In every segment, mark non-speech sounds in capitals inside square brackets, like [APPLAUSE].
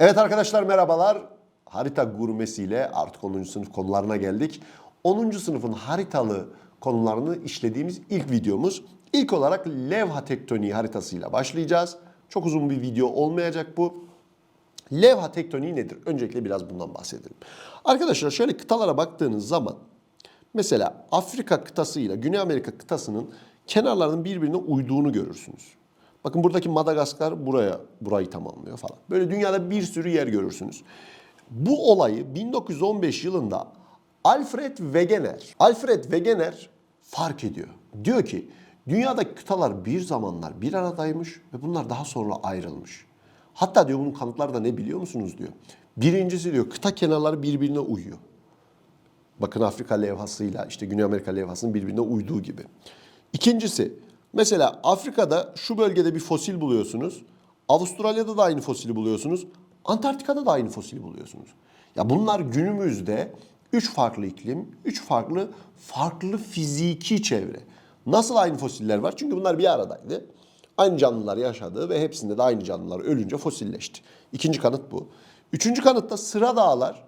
Evet arkadaşlar merhabalar. Harita gurmesiyle artık 10. sınıf konularına geldik. 10. sınıfın haritalı konularını işlediğimiz ilk videomuz. İlk olarak levha tektoniği haritasıyla başlayacağız. Çok uzun bir video olmayacak bu. Levha tektoniği nedir? Öncelikle biraz bundan bahsedelim. Arkadaşlar şöyle kıtalara baktığınız zaman mesela Afrika kıtası ile Güney Amerika kıtasının kenarlarının birbirine uyduğunu görürsünüz. Bakın buradaki Madagaskar buraya burayı tamamlıyor falan. Böyle dünyada bir sürü yer görürsünüz. Bu olayı 1915 yılında Alfred Wegener, Alfred Wegener fark ediyor. Diyor ki dünyadaki kıtalar bir zamanlar bir aradaymış ve bunlar daha sonra ayrılmış. Hatta diyor bunun kanıtları da ne biliyor musunuz diyor. Birincisi diyor kıta kenarları birbirine uyuyor. Bakın Afrika levhasıyla işte Güney Amerika levhasının birbirine uyduğu gibi. İkincisi mesela Afrika'da şu bölgede bir fosil buluyorsunuz. Avustralya'da da aynı fosili buluyorsunuz. Antarktika'da da aynı fosili buluyorsunuz. Ya bunlar günümüzde üç farklı iklim, üç farklı farklı fiziki çevre. Nasıl aynı fosiller var? Çünkü bunlar bir aradaydı. Aynı canlılar yaşadı ve hepsinde de aynı canlılar ölünce fosilleşti. İkinci kanıt bu. Üçüncü kanıt da sıra dağlar.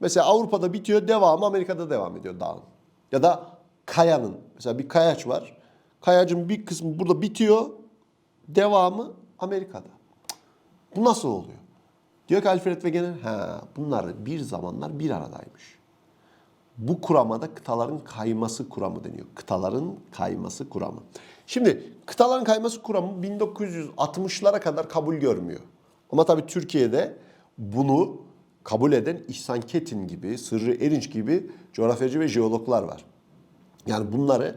Mesela Avrupa'da bitiyor, devamı Amerika'da devam ediyor dağın. Ya da kayanın. Mesela bir kayaç var. Kayacın bir kısmı burada bitiyor, devamı Amerika'da. Bu nasıl oluyor? Diyor ki Alfred Wegener, ha bunlar bir zamanlar bir aradaymış. Bu kurama da kıtaların kayması kuramı deniyor. Kıtaların kayması kuramı. Şimdi kıtaların kayması kuramı 1960'lara kadar kabul görmüyor. Ama tabii Türkiye'de bunu kabul eden İhsan Ketin gibi, Sırrı Erinç gibi coğrafyacı ve jeologlar var. Yani bunları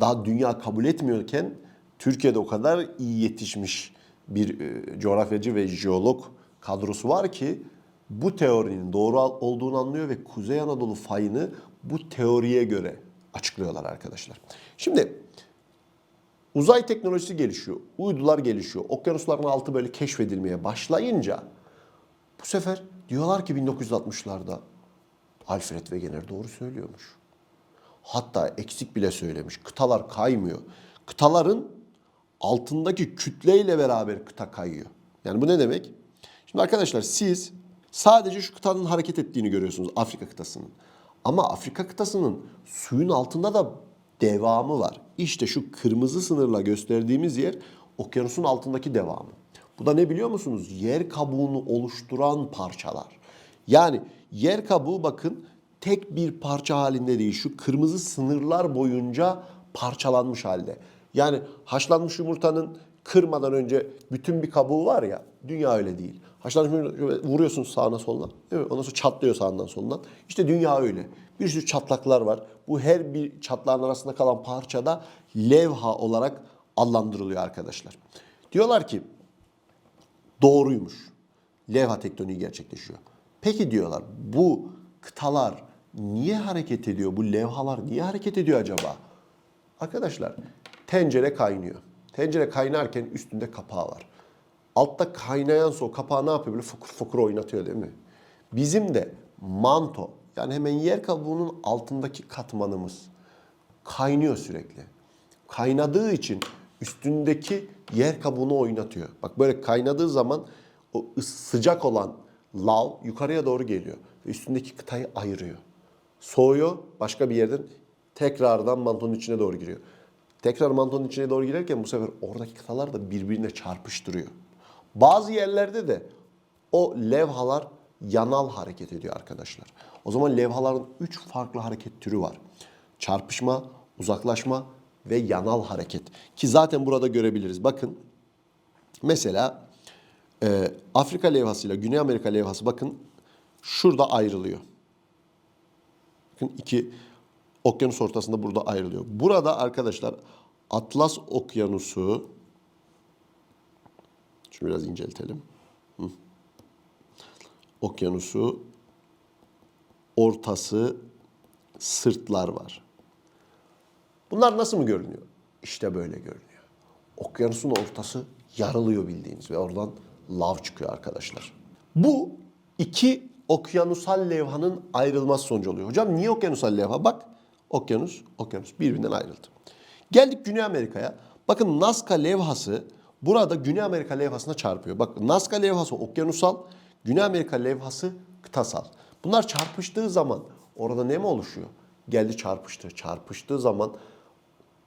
daha dünya kabul etmiyorken Türkiye'de o kadar iyi yetişmiş bir e, coğrafyacı ve jeolog kadrosu var ki bu teorinin doğru olduğunu anlıyor ve Kuzey Anadolu fayını bu teoriye göre açıklıyorlar arkadaşlar. Şimdi uzay teknolojisi gelişiyor, uydular gelişiyor, okyanusların altı böyle keşfedilmeye başlayınca bu sefer diyorlar ki 1960'larda Alfred Wegener doğru söylüyormuş. Hatta eksik bile söylemiş. Kıtalar kaymıyor. Kıtaların altındaki kütleyle beraber kıta kayıyor. Yani bu ne demek? Şimdi arkadaşlar siz sadece şu kıtanın hareket ettiğini görüyorsunuz Afrika kıtasının. Ama Afrika kıtasının suyun altında da devamı var. İşte şu kırmızı sınırla gösterdiğimiz yer okyanusun altındaki devamı. Bu da ne biliyor musunuz? Yer kabuğunu oluşturan parçalar. Yani yer kabuğu bakın tek bir parça halinde değil. Şu kırmızı sınırlar boyunca parçalanmış halde. Yani haşlanmış yumurtanın kırmadan önce bütün bir kabuğu var ya. Dünya öyle değil. Haşlanmış yumurta vuruyorsun sağına soluna. Değil mi? Ondan sonra çatlıyor sağından solundan. İşte dünya öyle. Bir sürü çatlaklar var. Bu her bir çatlağın arasında kalan parçada levha olarak adlandırılıyor arkadaşlar. Diyorlar ki doğruymuş. Levha tektoniği gerçekleşiyor. Peki diyorlar bu kıtalar niye hareket ediyor? Bu levhalar niye hareket ediyor acaba? Arkadaşlar tencere kaynıyor. Tencere kaynarken üstünde kapağı var. Altta kaynayan su kapağı ne yapıyor? Böyle fokur fokur oynatıyor değil mi? Bizim de manto yani hemen yer kabuğunun altındaki katmanımız kaynıyor sürekli. Kaynadığı için üstündeki yer kabuğunu oynatıyor. Bak böyle kaynadığı zaman o sıcak olan lav yukarıya doğru geliyor. Üstündeki kıtayı ayırıyor. Soğuyor başka bir yerden tekrardan mantonun içine doğru giriyor. Tekrar mantonun içine doğru girerken bu sefer oradaki kıtalar da birbirine çarpıştırıyor. Bazı yerlerde de o levhalar yanal hareket ediyor arkadaşlar. O zaman levhaların üç farklı hareket türü var. Çarpışma, uzaklaşma ve yanal hareket. Ki zaten burada görebiliriz. Bakın mesela e, Afrika levhasıyla Güney Amerika levhası bakın şurada ayrılıyor. Bakın iki okyanus ortasında burada ayrılıyor. Burada arkadaşlar Atlas Okyanusu Şimdi biraz inceltelim. Hı. Okyanusu ortası sırtlar var. Bunlar nasıl mı görünüyor? İşte böyle görünüyor. Okyanusun ortası yarılıyor bildiğiniz ve oradan lav çıkıyor arkadaşlar. Bu iki okyanusal levhanın ayrılması sonucu oluyor. Hocam niye okyanusal levha? Bak okyanus, okyanus birbirinden ayrıldı. Geldik Güney Amerika'ya. Bakın Nazca levhası burada Güney Amerika levhasına çarpıyor. Bak Nazca levhası okyanusal, Güney Amerika levhası kıtasal. Bunlar çarpıştığı zaman orada ne mi oluşuyor? Geldi çarpıştı. Çarpıştığı zaman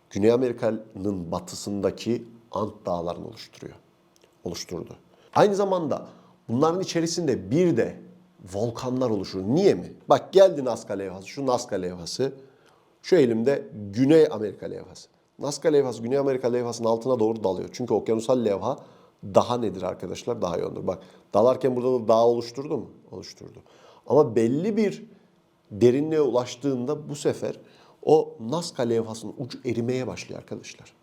Güney Amerika'nın batısındaki Ant dağlarını oluşturuyor. Oluşturdu. Aynı zamanda bunların içerisinde bir de volkanlar oluşur. Niye mi? Bak geldi Nazca levhası. Şu Nazca levhası. Şu elimde Güney Amerika levhası. Nazca levhası Güney Amerika levhasının altına doğru dalıyor. Çünkü okyanusal levha daha nedir arkadaşlar? Daha yoğundur. Bak dalarken burada da dağ oluşturdu mu? Oluşturdu. Ama belli bir derinliğe ulaştığında bu sefer o Nazca levhasının ucu erimeye başlıyor arkadaşlar.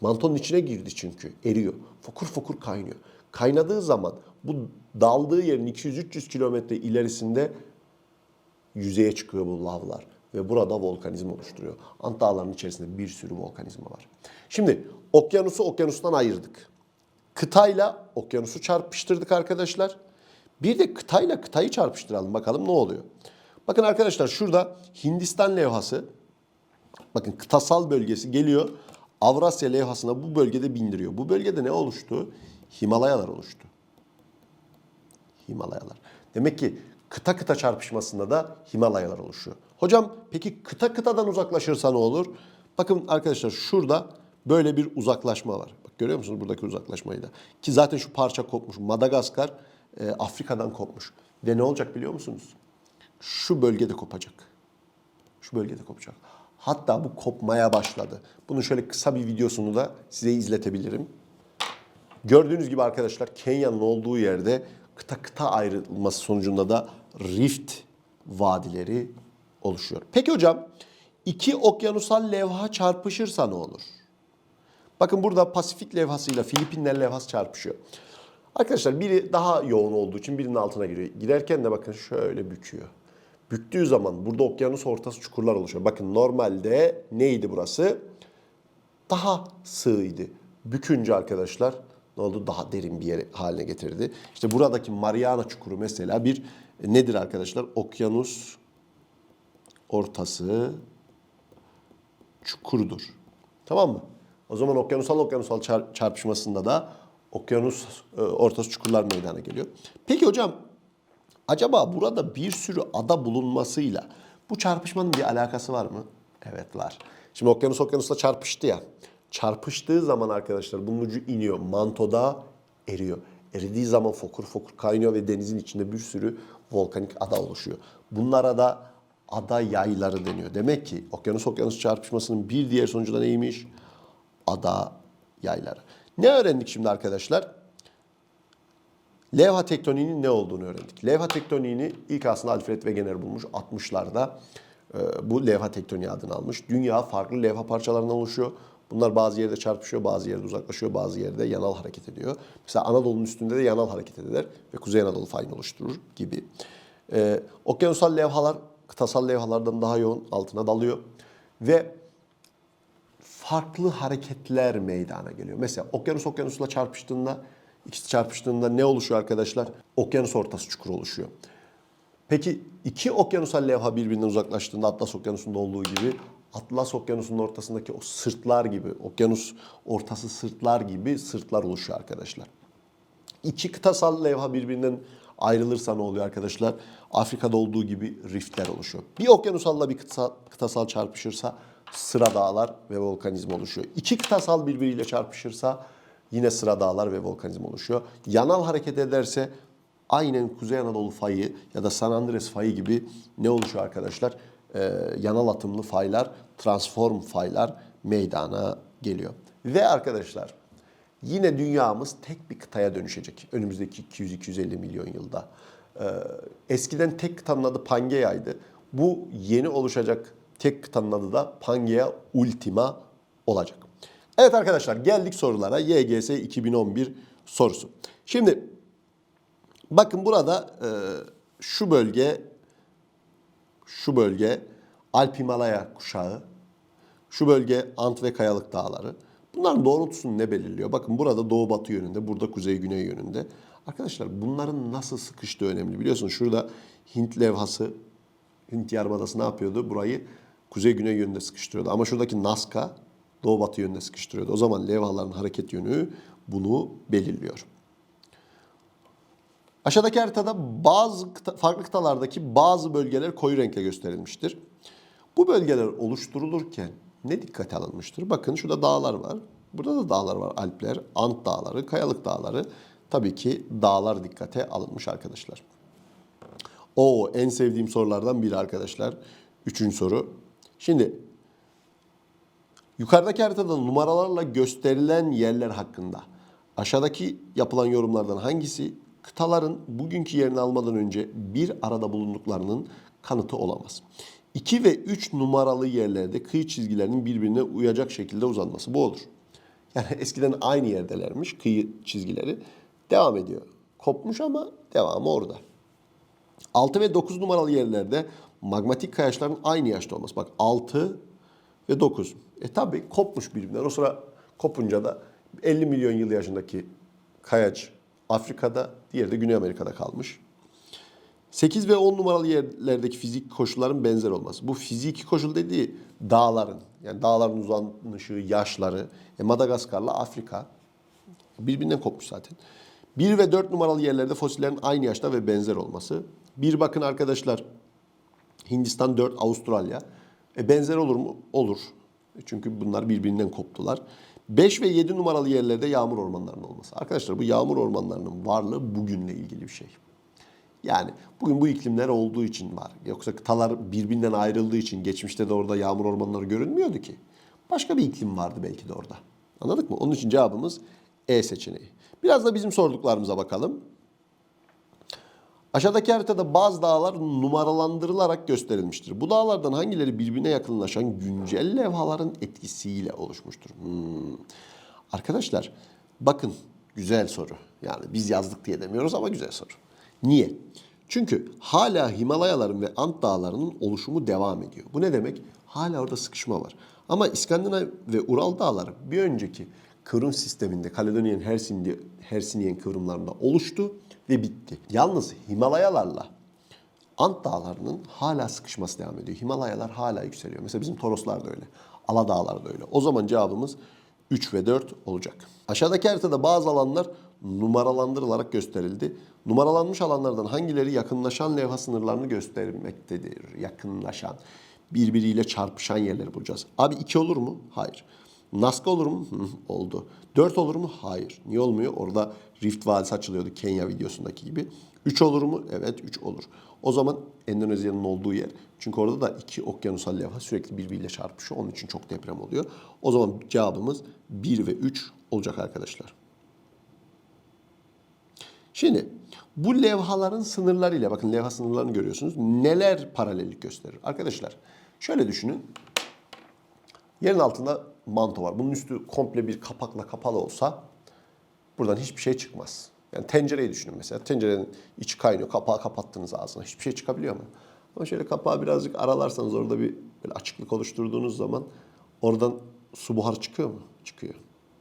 Mantonun içine girdi çünkü. Eriyor. Fokur fokur kaynıyor. Kaynadığı zaman bu daldığı yerin 200-300 kilometre ilerisinde yüzeye çıkıyor bu lavlar. Ve burada volkanizm oluşturuyor. Ant dağlarının içerisinde bir sürü volkanizma var. Şimdi okyanusu okyanustan ayırdık. Kıtayla okyanusu çarpıştırdık arkadaşlar. Bir de kıtayla kıtayı çarpıştıralım bakalım ne oluyor. Bakın arkadaşlar şurada Hindistan levhası Bakın kıtasal bölgesi geliyor. Avrasya levhasına bu bölgede bindiriyor. Bu bölgede ne oluştu? Himalayalar oluştu. Himalayalar. Demek ki kıta kıta çarpışmasında da Himalayalar oluşuyor. Hocam peki kıta kıtadan uzaklaşırsa ne olur? Bakın arkadaşlar şurada böyle bir uzaklaşma var. Bak görüyor musunuz buradaki uzaklaşmayı da? Ki zaten şu parça kopmuş. Madagaskar e, Afrika'dan kopmuş. Ve ne olacak biliyor musunuz? Şu bölgede kopacak. Şu bölgede kopacak. Hatta bu kopmaya başladı. Bunun şöyle kısa bir videosunu da size izletebilirim. Gördüğünüz gibi arkadaşlar Kenya'nın olduğu yerde kıta kıta ayrılması sonucunda da rift vadileri oluşuyor. Peki hocam iki okyanusal levha çarpışırsa ne olur? Bakın burada Pasifik levhasıyla Filipinler levhası çarpışıyor. Arkadaşlar biri daha yoğun olduğu için birinin altına giriyor. Giderken de bakın şöyle büküyor. Büktüğü zaman burada okyanus ortası çukurlar oluşuyor. Bakın normalde neydi burası? Daha sığydı. Bükünce arkadaşlar ne oldu? Daha derin bir yer haline getirdi. İşte buradaki Mariana çukuru mesela bir nedir arkadaşlar? Okyanus ortası çukurudur. Tamam mı? O zaman okyanusal okyanusal çar- çarpışmasında da okyanus e, ortası çukurlar meydana geliyor. Peki hocam acaba burada bir sürü ada bulunmasıyla bu çarpışmanın bir alakası var mı? Evet var. Şimdi okyanus okyanusla çarpıştı ya. Çarpıştığı zaman arkadaşlar bunun ucu iniyor. Mantoda eriyor. Eridiği zaman fokur fokur kaynıyor ve denizin içinde bir sürü volkanik ada oluşuyor. Bunlara da ada yayları deniyor. Demek ki okyanus okyanus çarpışmasının bir diğer sonucu da neymiş? Ada yayları. Ne öğrendik şimdi arkadaşlar? Levha tektoniğinin ne olduğunu öğrendik. Levha tektoniğini ilk aslında Alfred Wegener bulmuş 60'larda. e, bu levha tektoniği adını almış. Dünya farklı levha parçalarından oluşuyor. Bunlar bazı yerde çarpışıyor, bazı yerde uzaklaşıyor, bazı yerde yanal hareket ediyor. Mesela Anadolu'nun üstünde de yanal hareket eder ve Kuzey Anadolu fayını oluşturur gibi. Ee, okyanusal levhalar kıtasal levhalardan daha yoğun altına dalıyor ve farklı hareketler meydana geliyor. Mesela okyanus okyanusla çarpıştığında, ikisi çarpıştığında ne oluşuyor arkadaşlar? Okyanus ortası çukur oluşuyor. Peki iki okyanusal levha birbirinden uzaklaştığında Atlas Okyanusu'nda olduğu gibi Atlas Okyanusu'nun ortasındaki o sırtlar gibi, okyanus ortası sırtlar gibi sırtlar oluşuyor arkadaşlar. İki kıtasal levha birbirinden ayrılırsa ne oluyor arkadaşlar? Afrika'da olduğu gibi riftler oluşuyor. Bir okyanusalla bir kıta, kıtasal çarpışırsa sıra dağlar ve volkanizm oluşuyor. İki kıtasal birbiriyle çarpışırsa yine sıra dağlar ve volkanizm oluşuyor. Yanal hareket ederse aynen Kuzey Anadolu fayı ya da San Andres fayı gibi ne oluşuyor arkadaşlar? Ee, yanal atımlı faylar, transform faylar meydana geliyor. Ve arkadaşlar yine dünyamız tek bir kıtaya dönüşecek önümüzdeki 200-250 milyon yılda. Ee, eskiden tek kıtanın adı Pangea'ydı. Bu yeni oluşacak tek kıtanın adı da Pangea Ultima olacak. Evet arkadaşlar geldik sorulara. YGS 2011 sorusu. Şimdi bakın burada e, şu bölge şu bölge Alp Himalaya kuşağı, şu bölge Ant ve Kayalık Dağları. Bunların doğrultusunu ne belirliyor? Bakın burada doğu batı yönünde, burada kuzey güney yönünde. Arkadaşlar bunların nasıl sıkıştığı önemli. Biliyorsunuz şurada Hint levhası, Hint Yarımadası ne yapıyordu? Burayı kuzey güney yönünde sıkıştırıyordu. Ama şuradaki Nazca doğu batı yönünde sıkıştırıyordu. O zaman levhaların hareket yönü bunu belirliyor. Aşağıdaki haritada bazı kıta- farklı kıtalardaki bazı bölgeler koyu renkle gösterilmiştir. Bu bölgeler oluşturulurken ne dikkate alınmıştır? Bakın şurada dağlar var. Burada da dağlar var. Alpler, Ant dağları, Kayalık dağları. Tabii ki dağlar dikkate alınmış arkadaşlar. O en sevdiğim sorulardan biri arkadaşlar. Üçüncü soru. Şimdi yukarıdaki haritada numaralarla gösterilen yerler hakkında aşağıdaki yapılan yorumlardan hangisi kıtaların bugünkü yerini almadan önce bir arada bulunduklarının kanıtı olamaz? 2 ve 3 numaralı yerlerde kıyı çizgilerinin birbirine uyacak şekilde uzanması. Bu olur. Yani [LAUGHS] eskiden aynı yerdelermiş kıyı çizgileri. Devam ediyor. Kopmuş ama devamı orada. 6 ve 9 numaralı yerlerde magmatik kayaçların aynı yaşta olması. Bak 6 ve 9. E tabi kopmuş birbirinden. O sıra kopunca da 50 milyon yıl yaşındaki kayaç Afrika'da, diğeri de Güney Amerika'da kalmış. 8 ve 10 numaralı yerlerdeki fizik koşulların benzer olması. Bu fiziki koşul dediği dağların, yani dağların uzanışı, yaşları. E Madagaskar'la Afrika birbirinden kopmuş zaten. 1 ve 4 numaralı yerlerde fosillerin aynı yaşta ve benzer olması. Bir bakın arkadaşlar Hindistan 4, Avustralya. E benzer olur mu? Olur. Çünkü bunlar birbirinden koptular. 5 ve 7 numaralı yerlerde yağmur ormanlarının olması. Arkadaşlar bu yağmur ormanlarının varlığı bugünle ilgili bir şey. Yani bugün bu iklimler olduğu için var. Yoksa kıtalar birbirinden ayrıldığı için geçmişte de orada yağmur ormanları görünmüyordu ki. Başka bir iklim vardı belki de orada. Anladık mı? Onun için cevabımız E seçeneği. Biraz da bizim sorduklarımıza bakalım. Aşağıdaki haritada bazı dağlar numaralandırılarak gösterilmiştir. Bu dağlardan hangileri birbirine yakınlaşan güncel levhaların etkisiyle oluşmuştur? Hmm. Arkadaşlar bakın güzel soru. Yani biz yazdık diye demiyoruz ama güzel soru. Niye? Çünkü hala Himalayaların ve Ant dağlarının oluşumu devam ediyor. Bu ne demek? Hala orada sıkışma var. Ama İskandinav ve Ural dağları bir önceki kıvrım sisteminde Kaledonya'nın Helsinki kıvrımlarında oluştu ve bitti. Yalnız Himalayalarla Ant dağlarının hala sıkışması devam ediyor. Himalayalar hala yükseliyor. Mesela bizim Toroslar da öyle. Ala dağlar da öyle. O zaman cevabımız 3 ve 4 olacak. Aşağıdaki haritada bazı alanlar numaralandırılarak gösterildi. Numaralanmış alanlardan hangileri yakınlaşan levha sınırlarını göstermektedir? Yakınlaşan, birbiriyle çarpışan yerleri bulacağız. Abi 2 olur mu? Hayır. Nazca olur mu? Oldu. 4 olur mu? Hayır. Niye olmuyor? Orada Rift Vadisi açılıyordu Kenya videosundaki gibi. 3 olur mu? Evet 3 olur. O zaman Endonezya'nın olduğu yer. Çünkü orada da iki okyanusal levha sürekli birbiriyle çarpışıyor. Onun için çok deprem oluyor. O zaman cevabımız 1 ve 3 olacak arkadaşlar. Şimdi bu levhaların sınırlarıyla bakın levha sınırlarını görüyorsunuz. Neler paralellik gösterir? Arkadaşlar şöyle düşünün. Yerin altında manto var. Bunun üstü komple bir kapakla kapalı olsa buradan hiçbir şey çıkmaz. Yani tencereyi düşünün mesela. Tencerenin içi kaynıyor. Kapağı kapattınız ağzına. Hiçbir şey çıkabiliyor mu? Ama şöyle kapağı birazcık aralarsanız orada bir böyle açıklık oluşturduğunuz zaman oradan su buharı çıkıyor mu? Çıkıyor.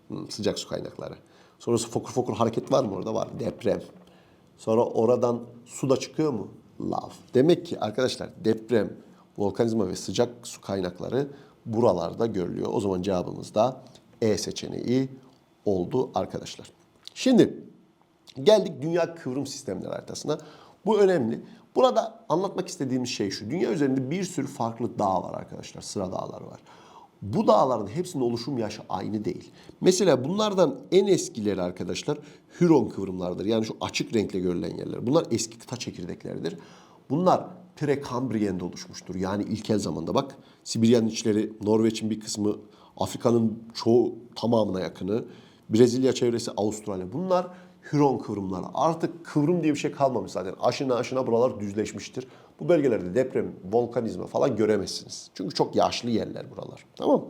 Hmm, sıcak su kaynakları. Sonrası fokur fokur hareket var mı orada? Var. Deprem. Sonra oradan su da çıkıyor mu? Lav. Demek ki arkadaşlar deprem, volkanizma ve sıcak su kaynakları buralarda görülüyor. O zaman cevabımız da E seçeneği oldu arkadaşlar. Şimdi geldik dünya kıvrım sistemleri haritasına. Bu önemli. Burada anlatmak istediğimiz şey şu. Dünya üzerinde bir sürü farklı dağ var arkadaşlar. Sıra dağlar var. Bu dağların hepsinin oluşum yaşı aynı değil. Mesela bunlardan en eskileri arkadaşlar Hüron kıvrımlardır. Yani şu açık renkle görülen yerler. Bunlar eski kıta çekirdekleridir. Bunlar Prekambriyen'de oluşmuştur. Yani ilkel zamanda bak Sibirya'nın içleri, Norveç'in bir kısmı, Afrika'nın çoğu tamamına yakını, Brezilya çevresi, Avustralya. Bunlar Hüron kıvrımları. Artık kıvrım diye bir şey kalmamış zaten. Aşına aşına buralar düzleşmiştir. Bu bölgelerde deprem, volkanizma falan göremezsiniz. Çünkü çok yaşlı yerler buralar. Tamam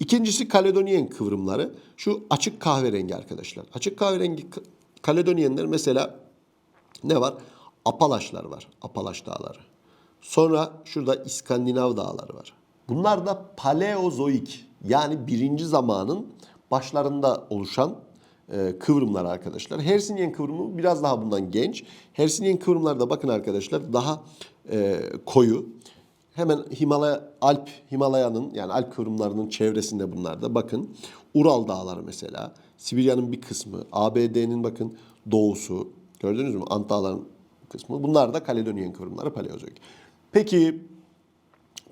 İkincisi Kaledonyen kıvrımları. Şu açık kahverengi arkadaşlar. Açık kahverengi Kaledonyenler mesela ne var? Apalaşlar var. Apalaş dağları. Sonra şurada İskandinav dağları var. Bunlar da Paleozoik yani birinci zamanın başlarında oluşan e, kıvrımlar arkadaşlar. Hersinyen kıvrımı biraz daha bundan genç. Hersinyen kıvrımlarda bakın arkadaşlar daha e, koyu. Hemen Himalaya, Alp, Himalaya'nın yani Alp kıvrımlarının çevresinde bunlar da bakın. Ural dağları mesela. Sibirya'nın bir kısmı. ABD'nin bakın doğusu. Gördünüz mü? Ant Dağları'nın kısmı. Bunlar da Kaledonyen kıvrımları Paleozoik. Peki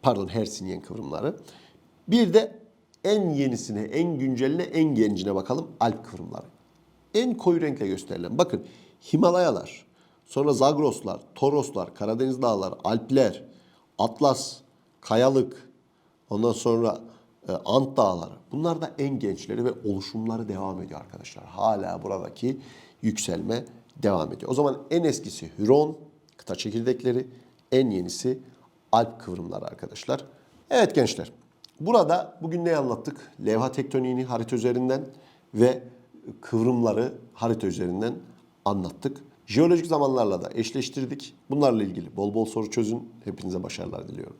pardon Hersinyen kıvrımları. Bir de en yenisine, en günceline, en gencine bakalım Alp kıvrımları. En koyu renkle gösterilen. Bakın Himalayalar, sonra Zagroslar, Toroslar, Karadeniz Dağları, Alpler, Atlas, Kayalık, ondan sonra e, Ant Dağları. Bunlar da en gençleri ve oluşumları devam ediyor arkadaşlar. Hala buradaki yükselme devam ediyor. O zaman en eskisi Hüron, kıta çekirdekleri, en yenisi Alp kıvrımları arkadaşlar. Evet gençler. Burada bugün ne anlattık? Levha tektoniğini harita üzerinden ve kıvrımları harita üzerinden anlattık. Jeolojik zamanlarla da eşleştirdik. Bunlarla ilgili bol bol soru çözün. Hepinize başarılar diliyorum.